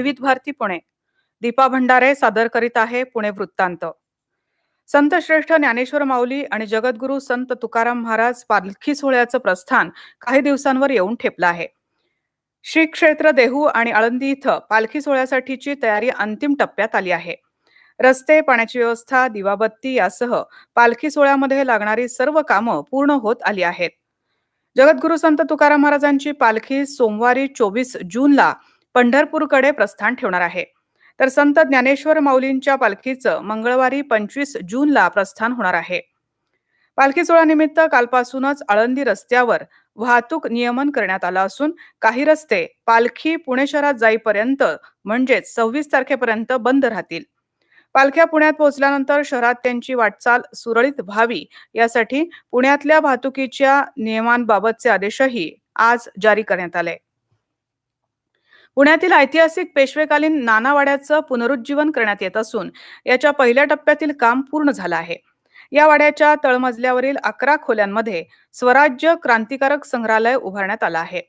विविध भारती पुणे. दीपा भंडारे सादर करीत आहे पुणे वृत्तांत. संत श्रेष्ठ ज्ञानेश्वर माऊली आणि जगद्गुरु संत तुकाराम महाराज पालखी सोहळ्याचं प्रस्थान काही दिवसांवर येऊन ठेपलं आहे. श्री क्षेत्र देहू आणि आळंदी इथं पालखी सोहळ्यासाठीची तयारी अंतिम टप्प्यात आली आहे. रस्ते पाण्याची व्यवस्था दिवाबत्ती यासह पालखी सोहळ्यामध्ये लागणारी सर्व कामं पूर्ण होत आली आहेत. जगद्गुरु संत तुकाराम महाराजांची पालखी सोमवारी चोवीस जूनला पंढरपूरकडे प्रस्थान ठेवणार आहे. तर संत ज्ञानेश्वर माऊलींच्या पालखीचं मंगळवारी पंचवीस जूनला प्रस्थान होणार आहे. पालखी सोहळ्यानिमित्त कालपासूनच आळंदी रस्त्यावर वाहतूक नियमन करण्यात आलं असून काही रस्ते पालखी पुणे शहरात जाईपर्यंत म्हणजेच सव्वीस तारखेपर्यंत बंद राहतील. पालख्या पुण्यात पोहोचल्यानंतर शहरात त्यांची वाटचाल सुरळीत व्हावी यासाठी पुण्यातल्या वाहतुकीच्या नियमांबाबतचे आदेशही आज जारी करण्यात आले. पुण्यातील ऐतिहासिक पेशवेकालीन नानावाड्याचं पुनरुज्जीवन करण्यात येत असून याच्या पहिल्या टप्प्यातील काम पूर्ण झालं आहे. या वाड्याच्या तळमजल्यावरील अकरा खोल्यांमध्ये स्वराज्य क्रांतिकारक संग्रहालय उभारण्यात आलं आहे.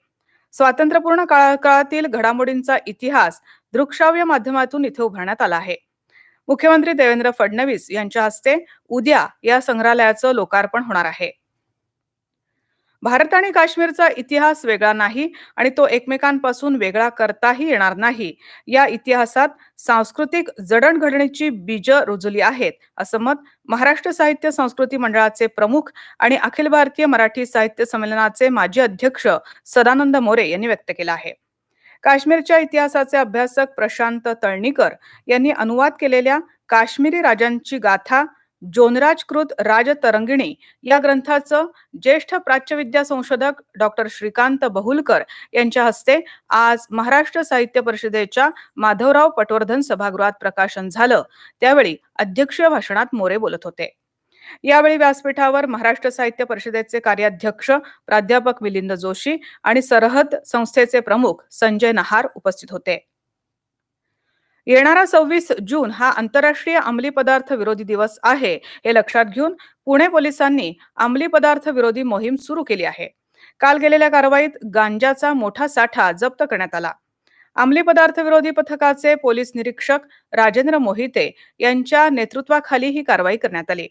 स्वातंत्र्यपूर्ण काळातील घडामोडींचा इतिहास दृकश्राव्य माध्यमातून इथे उभारण्यात आला आहे. मुख्यमंत्री देवेंद्र फडणवीस यांच्या हस्ते उद्या या संग्रहालयाचं लोकार्पण होणार आहे. भारत आणि काश्मीरचा इतिहास वेगळा नाही आणि तो एकमेकांपासून वेगळा करताही येणार नाही. या इतिहासात सांस्कृतिक जडणघडणीची बीज रुजली आहेत असं मत महाराष्ट्र साहित्य संस्कृती मंडळाचे प्रमुख आणि अखिल भारतीय मराठी साहित्य संमेलनाचे माजी अध्यक्ष सदानंद मोरे यांनी व्यक्त केलं आहे. काश्मीरच्या इतिहासाचे अभ्यासक प्रशांत तळणीकर यांनी अनुवाद केलेल्या काश्मीरी राजांची गाथा जोनराजकृत राजतरंगिणी या ग्रंथाचं ज्येष्ठ प्राच्यविद्या संशोधक डॉक्टर श्रीकांत बहुलकर यांच्या हस्ते आज महाराष्ट्र साहित्य परिषदेच्या माधवराव पटवर्धन सभागृहात प्रकाशन झालं. त्यावेळी अध्यक्षीय भाषणात मोरे बोलत होते. यावेळी व्यासपीठावर महाराष्ट्र साहित्य परिषदेचे कार्याध्यक्ष प्राध्यापक मिलिंद जोशी आणि सरहद संस्थेचे प्रमुख संजय नहार उपस्थित होते. येणारा सव्वीस जून हा आंतरराष्ट्रीय अंमली पदार्थ विरोधी दिवस आहे. हे लक्षात घेऊन पुणे पोलिसांनी अंमली पदार्थ विरोधी मोहीम सुरू केली आहे. काल गेलेल्या कारवाईत गांजाचा मोठा साठा जप्त करण्यात आला. अंमली पदार्थ विरोधी पथकाचे पोलीस निरीक्षक राजेंद्र मोहिते यांच्या नेतृत्वाखाली ही कारवाई करण्यात आली.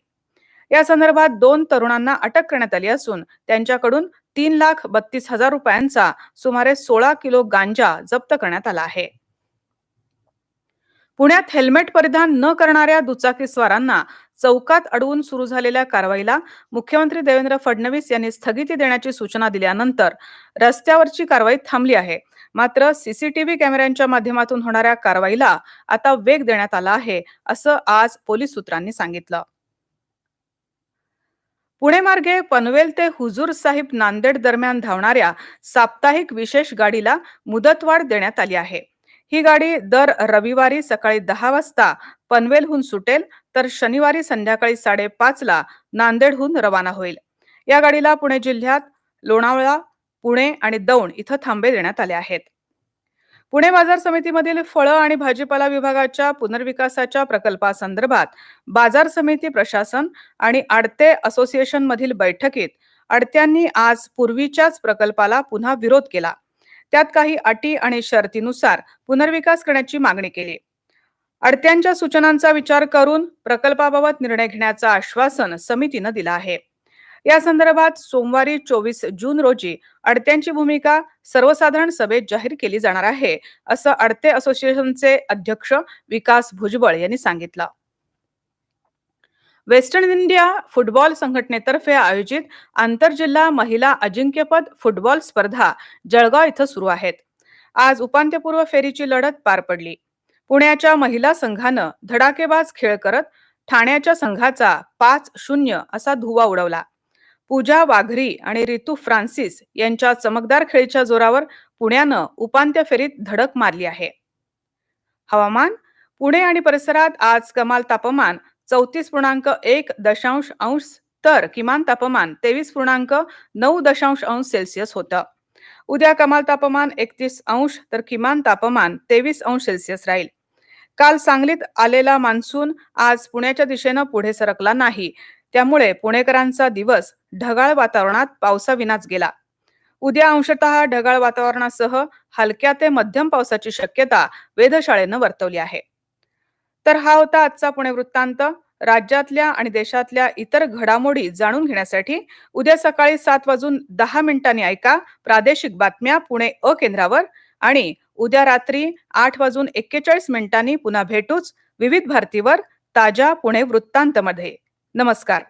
या संदर्भात दोन तरुणांना अटक करण्यात आली असून त्यांच्याकडून तीन लाख बत्तीस हजार रुपयांचा सुमारे सोळा किलो गांजा जप्त करण्यात आला आहे. पुण्यात हेल्मेट परिधान न करणाऱ्या दुचाकीस्वारांना चौकात अडवून सुरू झालेल्या कारवाईला मुख्यमंत्री देवेंद्र फडणवीस यांनी स्थगिती देण्याची सूचना दिल्यानंतर रस्त्यावरची कारवाई थांबली आहे. मात्र सीसीटीव्ही कॅमेऱ्यांच्या माध्यमातून होणाऱ्या कारवाईला आता वेग देण्यात आला आहे असं आज पोलीस सूत्रांनी सांगितलं. पुणे मार्गे पनवेल ते हुजूर साहिब नांदेड दरम्यान धावणाऱ्या साप्ताहिक विशेष गाडीला मुदतवाढ देण्यात आली आहे. ही गाडी दर रविवारी सकाळी दहा वाजता पनवेलहून सुटेल तर शनिवारी संध्याकाळी साडेपाच ला नांदेडहून रवाना होईल. या गाडीला पुणे जिल्ह्यात लोणावळा पुणे आणि दौंड इथं थांबे देण्यात आले आहेत. पुणे बाजार समितीमधील फळं आणि भाजीपाला विभागाच्या पुनर्विकासाच्या प्रकल्पासंदर्भात बाजार समिती प्रशासन आणि आडते असोसिएशन मधील बैठकीत आडत्यांनी आज पूर्वीच्याच प्रकल्पाला पुन्हा विरोध केला. त्यात काही अटी आणि शर्तीनुसार पुनर्विकास करण्याची मागणी केली. अडत्यांच्या सूचनांचा विचार करून प्रकल्पाबाबत निर्णय घेण्याचं आश्वासन समितीनं दिलं आहे. या संदर्भात सोमवारी चोवीस जून रोजी अडत्यांची भूमिका सर्वसाधारण सभेत जाहीर केली जाणार आहे असं अडते असोसिएशनचे अध्यक्ष विकास भुजबळ यांनी सांगितलं. वेस्टर्न इंडिया फुटबॉल संघटनेतर्फे आयोजित आंतरजिल्हा महिला अजिंक्यपद फुटबॉल स्पर्धा जळगाव इथं सुरू आहेत. आज उपांत्यपूर्व फेरीची लढत पार पडली. पुण्याच्या महिला संघानं धडाकेबाज खेळ करत ठाण्याच्या संघाचा पाच शून्य असा धुवा उडवला. पूजा वाघरी आणि रितू फ्रान्सिस यांच्या चमकदार खेळीच्या जोरावर पुण्यानं उपांत्य फेरीत धडक मारली आहे. हवामान पुणे आणि परिसरात आज कमाल तापमान चौतीस पूर्णांक एक दशांश अंश तर किमान तापमान तेवीस पूर्णांक नऊ दशांश अंश सेल्सिअस होतं. उद्या कमाल तापमान एकतीस अंश तर किमान तापमान तेवीस अंश सेल्सिअस राहील. काल सांगलीत आलेला मान्सून आज पुण्याच्या दिशेनं पुढे सरकला नाही. त्यामुळे पुणेकरांचा दिवस ढगाळ वातावरणात पावसाविनाच गेला. उद्या अंशतः ढगाळ वातावरणासह हलक्या ते मध्यम पावसाची शक्यता वेधशाळेनं वर्तवली आहे. तर हा होता आजचा पुणे वृत्तांत. राज्यातल्या आणि देशातल्या इतर घडामोडी जाणून घेण्यासाठी उद्या सकाळी सात वाजून दहा मिनिटांनी ऐका प्रादेशिक बातम्या पुणे अ केंद्रावर आणि उद्या रात्री आठ वाजून एक्केचाळीस मिनिटांनी पुन्हा भेटूच विविध भारतीवर ताज्या पुणे वृत्तांतमध्ये. नमस्कार.